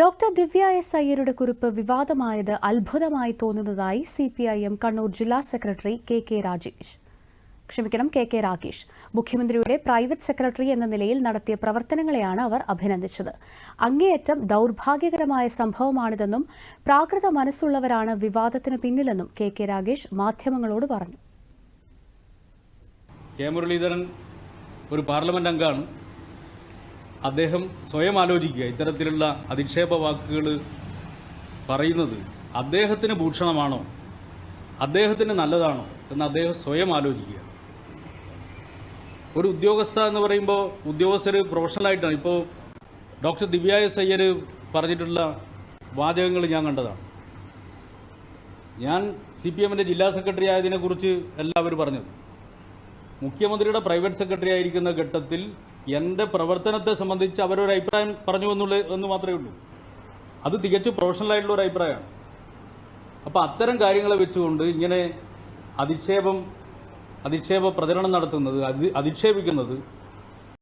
Doctor ദിവ്യ S അയ്യരുടെ കുറിപ്പ് വിവാദമായത് അത്ഭുതമായി തോന്നുന്നതായി C P I M Kannur ജില്ലാ സെക്രട്ടറി കെ കെ രാജേഷ്. ക്ഷമിക്കണം കെ കെ രാകേഷ്. മുഖ്യമന്ത്രിയുടെ പ്രൈവറ്റ് സെക്രട്ടറി എന്ന നിലയിൽ നടത്തിയ പ്രവർത്തനങ്ങളെയാണ് അവർ അഭിനന്ദിച്ചത്. അങ്ങേയറ്റം ദൗർഭാഗ്യകരമായ സംഭവമാണിതെന്നും പ്രാകൃത മനസ്സുള്ളവരാണ് വിവാദത്തിന് പിന്നിലെന്നും കെ കെ രാകേഷ് മാധ്യമങ്ങളോട് പറഞ്ഞു. കെ മുരളീധരൻ ഒരു പാർലമെന്റ് അംഗമാണ് അദ്ദേഹം സ്വയം ആലോചിക്കുക ഇത്തരത്തിലുള്ള അധിക്ഷേപ വാക്കുകൾ പറയുന്നത് അദ്ദേഹത്തിന് ഭൂഷണമാണോ? അദ്ദേഹത്തിന് നല്ലതാണോ? എന്ന് അദ്ദേഹം സ്വയം ആലോചിക്കുക. ഒരു ഉദ്യോഗസ്ഥ എന്ന് പറയുമ്പോൾ ഉദ്യോഗസ്ഥർ പ്രൊഫഷണലായിട്ടാണ്. ഇപ്പോൾ ഡോക്ടർ ദിവ്യ എസ് അയ്യർ പറഞ്ഞിട്ടുള്ള വാചകങ്ങൾ ഞാൻ കണ്ടതാണ്. ഞാൻ സി പി എമ്മിന്റെ ജില്ലാ സെക്രട്ടറി ആയതിനെക്കുറിച്ച് എല്ലാവരും പറഞ്ഞത്. മുഖ്യമന്ത്രിയുടെ പ്രൈവറ്റ് സെക്രട്ടറി ആയിരിക്കുന്ന ഘട്ടത്തിൽ എന്റെ പ്രവർത്തനത്തെ സംബന്ധിച്ച് അവരൊരു അഭിപ്രായം പറഞ്ഞു എന്നുള്ള എന്ന് മാത്രമേ ഉള്ളൂ. അത് തികച്ചും പ്രൊഫഷണൽ ആയിട്ടുള്ള ഒരു അഭിപ്രായമാണ്. അപ്പോൾ അത്തരം കാര്യങ്ങളെ വെച്ചുകൊണ്ട് ഇങ്ങനെ അധിക്ഷേപം അധിക്ഷേപ പ്രചരണം നടത്തുന്നത് അധിക്ഷേപിക്കുന്നത്